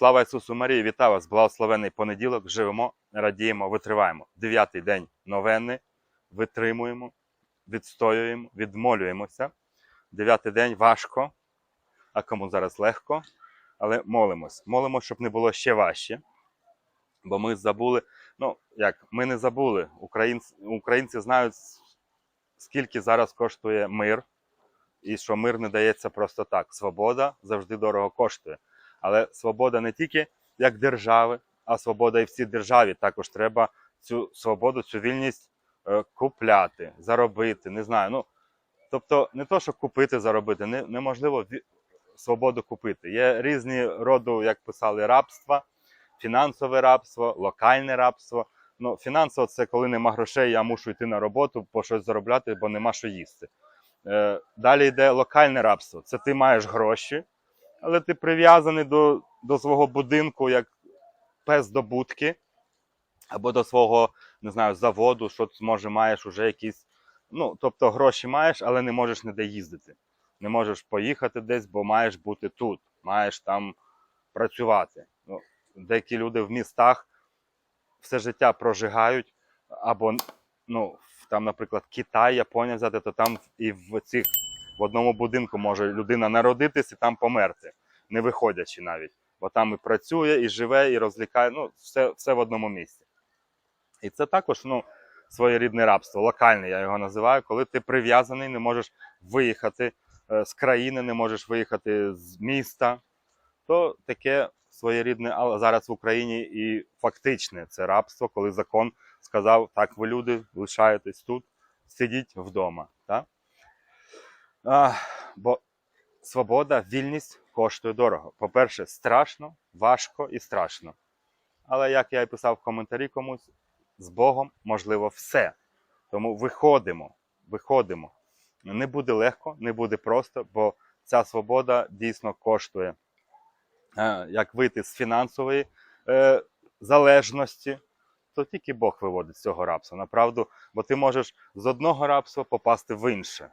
Слава Ісусу Марії, вітаю вас! Благословений понеділок. Живемо, радіємо, витриваємо. Дев'ятий день новенни. Витримуємо, відстоюємо, відмолюємося. Дев'ятий день важко, а кому зараз легко. Але молимось. Молимось, щоб не було ще важче. Бо ми забули. Ну, як, ми не забули. Українці, українці знають, скільки зараз коштує мир, і що мир не дається просто так. Свобода завжди дорого коштує. Але свобода не тільки як держави, а свобода і всій державі. Також треба цю свободу, цю вільність е, купляти, заробити. Не знаю. Ну, тобто, не то, що купити, заробити, не, неможливо свободу купити. Є різні роду, як писали, рабства, фінансове рабство, локальне рабство. Ну, фінансово це коли нема грошей, я мушу йти на роботу, по щось заробляти, бо нема що їсти. Е, далі йде локальне рабство. Це ти маєш гроші, але ти прив'язаний до, до свого будинку як пес до будки, або до свого, не знаю, заводу, що може маєш уже якісь. Ну, тобто гроші маєш, але не можеш ніде їздити. Не можеш поїхати десь, бо маєш бути тут, маєш там працювати. Ну, деякі люди в містах все життя прожигають, або ну, там, наприклад, Китай, Японія взяти, то там і в цих в одному будинку може людина народитись і там померти, не виходячи навіть. Бо там і працює, і живе, і розлікає. Ну, все, все в одному місці. І це також ну, своєрідне рабство, локальне, я його називаю, коли ти прив'язаний, не можеш виїхати е, з країни, не можеш виїхати з міста. То таке своєрідне, але зараз в Україні і фактичне це рабство, коли закон сказав, так ви люди, лишаєтесь тут, сидіть вдома. Так? А, бо свобода, вільність коштує дорого. По-перше, страшно, важко і страшно. Але як я і писав в коментарі комусь, з Богом можливо все. Тому виходимо, виходимо. Не буде легко, не буде просто, бо ця свобода дійсно коштує. Е, Як вийти з фінансової е, залежності, то тільки Бог виводить з цього рабства. Направду, бо ти можеш з одного рабства попасти в інше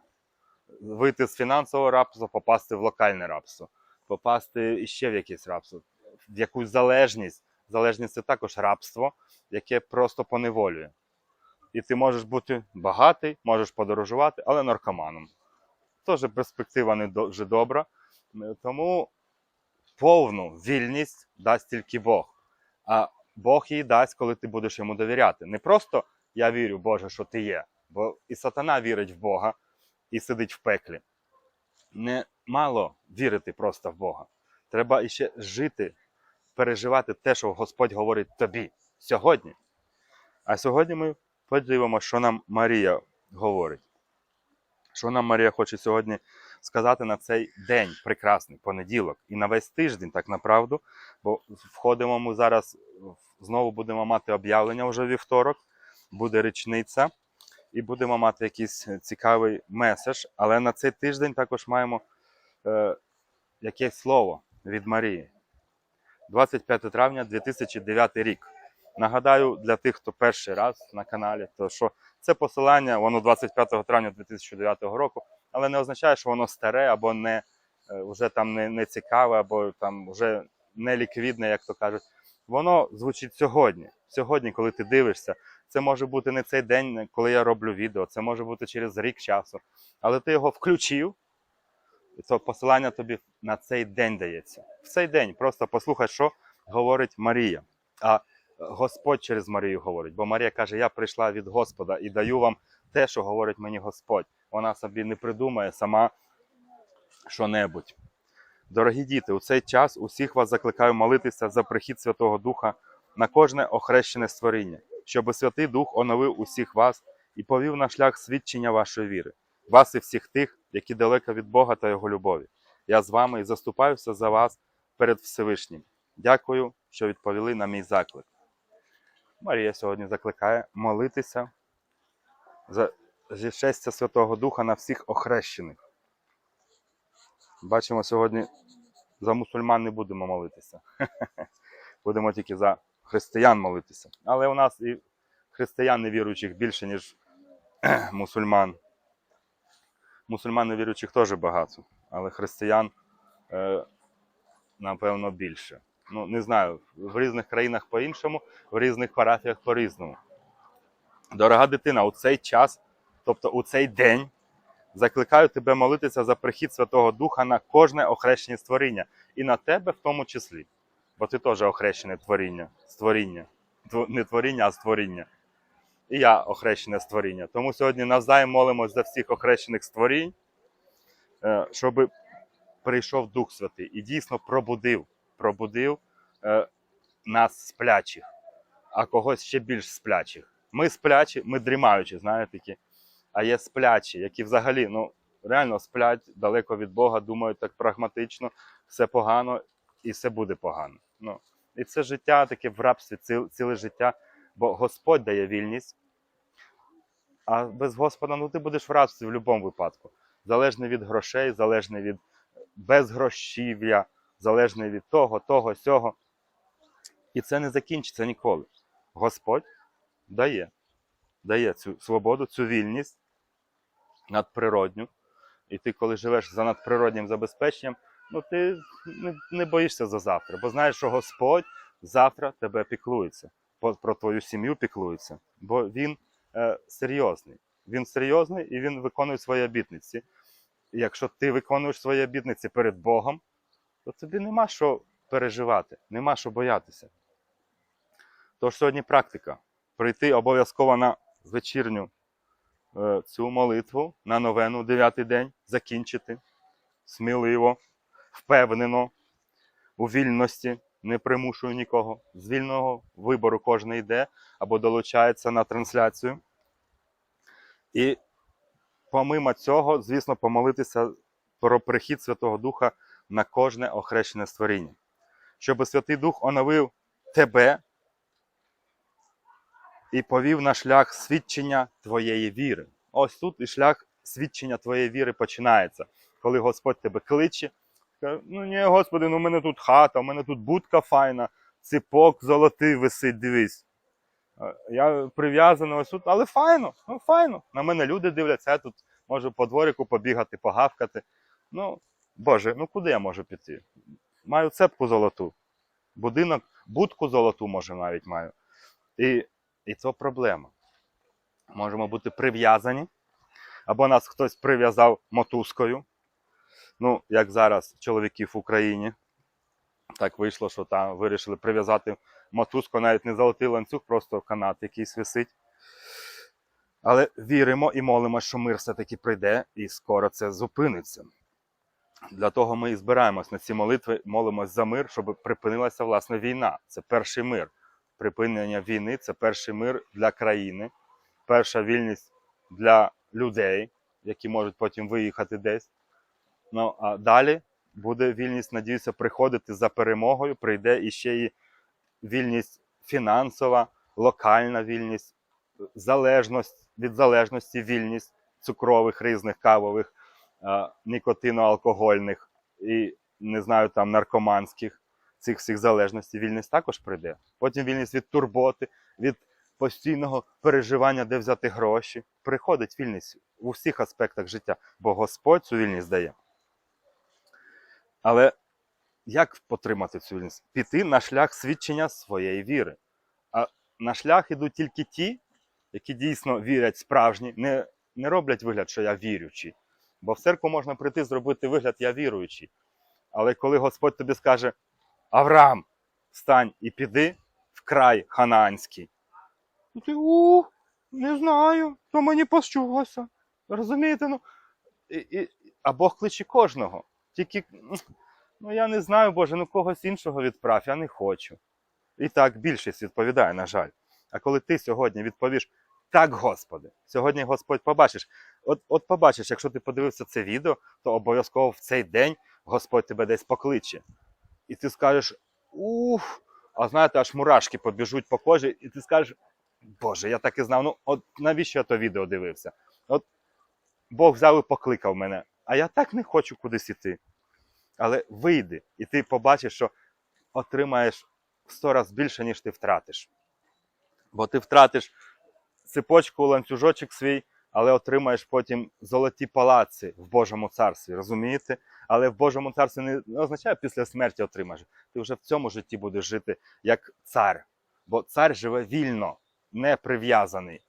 вийти з фінансового рабства, попасти в локальне рабство, попасти іще в якесь рабство, в якусь залежність. Залежність це також рабство, яке просто поневолює. І ти можеш бути багатий, можеш подорожувати, але наркоманом. Теж перспектива не дуже добра. Тому повну вільність дасть тільки Бог. А Бог її дасть, коли ти будеш йому довіряти. Не просто я вірю, Боже, що ти є, бо і сатана вірить в Бога і сидить в пеклі. Не мало вірити просто в Бога. Треба іще жити, переживати те, що Господь говорить тобі сьогодні. А сьогодні ми подивимося, що нам Марія говорить. Що нам Марія хоче сьогодні сказати на цей день, прекрасний понеділок, і на весь тиждень, так направду. Бо входимо ми зараз, знову будемо мати об'явлення вже вівторок, буде річниця і будемо мати якийсь е, цікавий меседж. Але на цей тиждень також маємо е, якесь слово від Марії. 25 травня 2009 рік. Нагадаю для тих, хто перший раз на каналі, то що це посилання, воно 25 травня 2009 року, але не означає, що воно старе або не е, вже там не, не цікаве, або там вже не ліквідне, як то кажуть. Воно звучить сьогодні. Сьогодні, коли ти дивишся, це може бути не цей день, коли я роблю відео, це може бути через рік часу. Але ти його включив, і це посилання тобі на цей день дається. В цей день просто послухай, що говорить Марія. А Господь через Марію говорить. Бо Марія каже: Я прийшла від Господа і даю вам те, що говорить мені Господь. Вона собі не придумає сама що-небудь. Дорогі діти, у цей час усіх вас закликаю молитися за прихід Святого Духа на кожне охрещене створіння, щоб Святий Дух оновив усіх вас і повів на шлях свідчення вашої віри, вас і всіх тих, які далеко від Бога та Його любові. Я з вами і заступаюся за вас перед Всевишнім. Дякую, що відповіли на мій заклик. Марія сьогодні закликає молитися за зішестя Святого Духа на всіх охрещених. Бачимо, сьогодні за мусульман не будемо молитися. Будемо тільки за християн молитися. Але у нас і християн невіруючих більше, ніж мусульман. Мусульман невіруючих теж багато, але християн, е, напевно, більше. Ну, не знаю, в різних країнах по-іншому, в різних парафіях по-різному. Дорога дитина, у цей час, тобто у цей день, закликаю тебе молитися за прихід Святого Духа на кожне охрещення створіння, і на тебе в тому числі. Бо ти теж охрещене творіння, створіння. Не творіння, а створіння. І я охрещене створіння. Тому сьогодні навзаєм молимось за всіх охрещених створінь, е, щоб прийшов Дух Святий і дійсно пробудив, пробудив е, нас сплячих, а когось ще більш сплячих. Ми сплячі, ми дрімаючі, знаєте такі. А є сплячі, які взагалі ну, реально сплять далеко від Бога, думають так прагматично, все погано і все буде погано. Ну, і це життя таке в рабстві, ціл- ціле життя, бо Господь дає вільність. А без Господа ну, ти будеш в рабстві в будь-якому випадку. Залежно від грошей, залежно від безгрошів'я, залежно від того, того, сього. І це не закінчиться ніколи. Господь дає, дає цю свободу, цю вільність надприродню. І ти, коли живеш за надприроднім забезпеченням, ну ти не, боїшся за завтра, бо знаєш, що Господь завтра тебе піклується, про твою сім'ю піклується, бо він е, серйозний. Він серйозний і він виконує свої обітниці. І якщо ти виконуєш свої обітниці перед Богом, то тобі нема що переживати, нема що боятися. Тож сьогодні практика. Прийти обов'язково на вечірню е, цю молитву на новену дев'ятий день, закінчити сміливо, впевнено, у вільності, не примушую нікого. З вільного вибору кожен йде або долучається на трансляцію. І помимо цього, звісно, помолитися про прихід Святого Духа на кожне охрещене створіння. Щоб Святий Дух оновив тебе і повів на шлях свідчення твоєї віри. Ось тут і шлях свідчення твоєї віри починається, коли Господь тебе кличе. Ну ні, Господи, ну в мене тут хата, у мене тут будка файна, ципок золотий висить, дивись. Я прив'язаний ось тут, але файно, ну файно. На мене люди дивляться, я тут можу по дворику побігати, погавкати. Ну, Боже, ну куди я можу піти? Маю цепку золоту, будинок, будку золоту, може, навіть маю. І, і це проблема. Можемо бути прив'язані, або нас хтось прив'язав мотузкою. Ну, як зараз чоловіків в Україні. Так вийшло, що там вирішили прив'язати мотузку, навіть не золотий ланцюг, просто канат якийсь висить. Але віримо і молимо, що мир все-таки прийде і скоро це зупиниться. Для того ми і збираємось на ці молитви, молимось за мир, щоб припинилася власне війна. Це перший мир. Припинення війни це перший мир для країни, перша вільність для людей, які можуть потім виїхати десь. Ну а далі буде вільність, надіюся, приходити за перемогою. Прийде іще і вільність фінансова, локальна вільність, залежність від залежності, вільність цукрових, різних кавових, нікотино-алкогольних і не знаю там наркоманських цих всіх залежностей. Вільність також прийде. Потім вільність від турботи, від постійного переживання, де взяти гроші. Приходить вільність у всіх аспектах життя, бо Господь цю вільність дає. Але як отримати цю вільність? Піти на шлях свідчення своєї віри. А на шлях ідуть тільки ті, які дійсно вірять справжні, не, не роблять вигляд, що я вірючий. Бо в церкву можна прийти зробити вигляд, я віруючий. Але коли Господь тобі скаже: Авраам, встань і піди в край ханаанський. Ну ти у, не знаю, то мені пощулося. Розумієте? Ну, і, і, а Бог кличе кожного. Тільки, ну я не знаю, Боже, ну когось іншого відправ, я не хочу. І так більшість відповідає, на жаль. А коли ти сьогодні відповіш так, Господи, сьогодні Господь побачиш. От, от побачиш, якщо ти подивився це відео, то обов'язково в цей день Господь тебе десь покличе. І ти скажеш ух, а знаєте, аж мурашки побіжуть по кожі, і ти скажеш, Боже, я так і знав, ну от навіщо я то відео дивився? От Бог взяв і покликав мене, а я так не хочу кудись іти. Але вийди, і ти побачиш, що отримаєш в сто разів більше, ніж ти втратиш. Бо ти втратиш цепочку, ланцюжочок свій, але отримаєш потім золоті палаци в Божому царстві, розумієте? Але в Божому царстві не означає після смерті отримаєш. Ти вже в цьому житті будеш жити як цар. Бо цар живе вільно, не прив'язаний.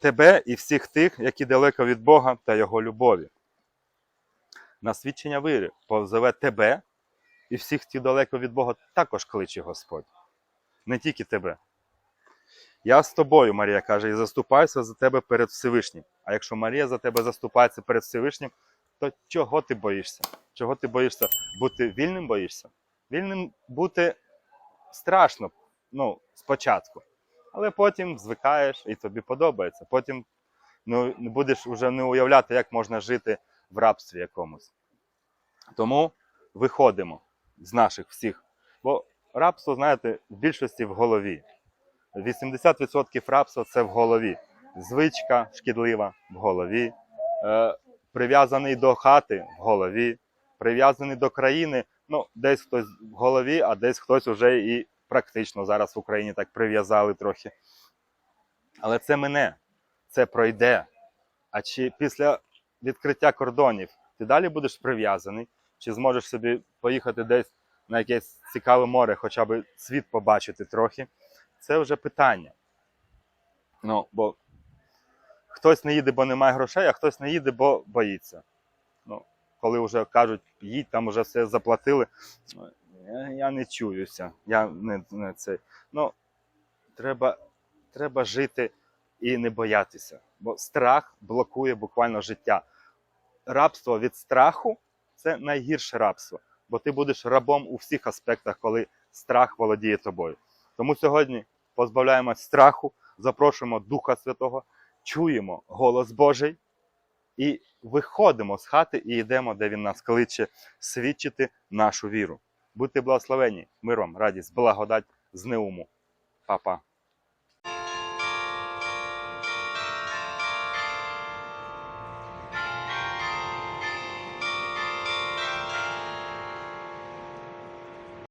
Тебе і всіх тих, які далеко від Бога та Його любові. На свідчення віри позове тебе і всіх, хто далеко від Бога, також кличе Господь. Не тільки тебе. Я з тобою, Марія каже, і заступаюся за тебе перед Всевишнім. А якщо Марія за тебе заступається перед Всевишнім, то чого ти боїшся? Чого ти боїшся? Бути вільним боїшся? Вільним бути страшно, ну, спочатку. Але потім звикаєш і тобі подобається. Потім ну, будеш вже не уявляти, як можна жити в рабстві якомусь. Тому виходимо з наших всіх. Бо рабство, знаєте, в більшості в голові. 80% рабства це в голові. Звичка шкідлива в голові, е, прив'язаний до хати в голові, прив'язаний до країни. Ну, десь хтось в голові, а десь хтось уже і практично зараз в Україні так прив'язали трохи. Але це мене, це пройде. А чи після відкриття кордонів ти далі будеш прив'язаний, чи зможеш собі поїхати десь на якесь цікаве море, хоча б світ побачити трохи? Це вже питання. Ну, бо хтось не їде, бо немає грошей, а хтось не їде, бо боїться. Ну, коли вже кажуть, їдь, там вже все заплатили. Я, я не чуюся. Я не, не це. Ну, треба, треба жити і не боятися. Бо страх блокує буквально життя. Рабство від страху це найгірше рабство. Бо ти будеш рабом у всіх аспектах, коли страх володіє тобою. Тому сьогодні позбавляємось страху, запрошуємо Духа Святого, чуємо голос Божий і виходимо з хати і йдемо, де Він нас кличе, свідчити нашу віру. Будьте благословені, миром, радість, благодать з неуму. Па-па.